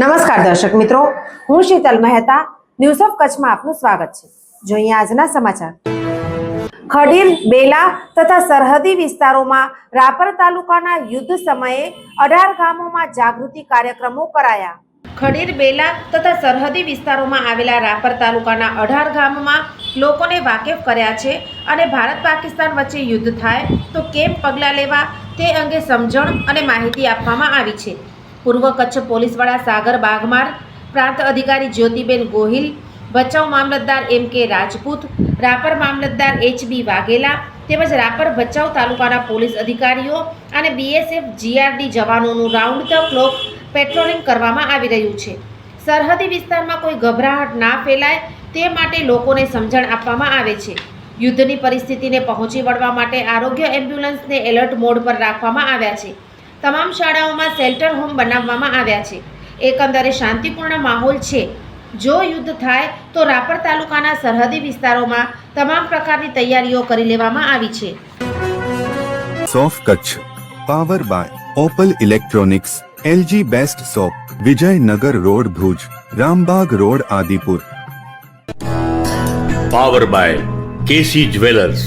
નમસ્કાર દર્શક મિત્રો, હું શીતલ મહેતા ન્યૂઝ ઓફ કચ્છમાં આપનું સ્વાગત છે. જોઈએ આજના સમાચાર. ખડીર બેલા તથા સરહદી વિસ્તારોમાં રાપર તાલુકાના યુદ્ધ સમયે અઢાર ગામોમાં જાગૃતિ કાર્યક્રમો કરાયા. ખડીર બેલા તથા સરહદી વિસ્તારોમાં આવેલા રાપર તાલુકાના અઢાર ગામમાં લોકોને વાકેફ કર્યા છે અને ભારત પાકિસ્તાન વચ્ચે યુદ્ધ થાય તો કેમ પગલાં લેવા તે અંગે સમજણ અને માહિતી આપવામાં આવી છે. પૂર્વ કચ્છ પોલીસ વડા સાગર બાગમાર, પ્રાંત અધિકારી જ્યોતિબેન ગોહિલ, ભચાઉ મામલતદાર એમ કે રાજપૂત, રાપર મામલતદાર એચ બી વાઘેલા તેમજ રાપર ભચાઉ તાલુકાના પોલીસ અધિકારીઓ અને બીએસએફ જીઆરડી જવાનોનું રાઉન્ડ ધ ક્લોક પેટ્રોલિંગ કરવામાં આવી રહ્યું છે. સરહદી વિસ્તારમાં કોઈ ગભરાહટ ના ફેલાય તે માટે લોકોને સમજણ આપવામાં આવે છે. યુદ્ધની પરિસ્થિતિને પહોંચી વળવા માટે આરોગ્ય એમ્બ્યુલન્સને એલર્ટ મોડ પર રાખવામાં આવ્યા છે. તમામ શાળાઓમાં શેલ્ટર હોમ બનાવવામાં આવ્યા છે. એકંદરે શાંતિપૂર્ણ માહોલ છે. જો યુદ્ધ થાય તો રાપર તાલુકાના સરહદી વિસ્તારોમાં તમામ પ્રકારની તૈયારીઓ કરી લેવામાં આવી છે. સોફ Kutch power by Opal electronics LG best shop Vijaynagar road Bhuj Rambag road Adipur. Power by KC jewellers.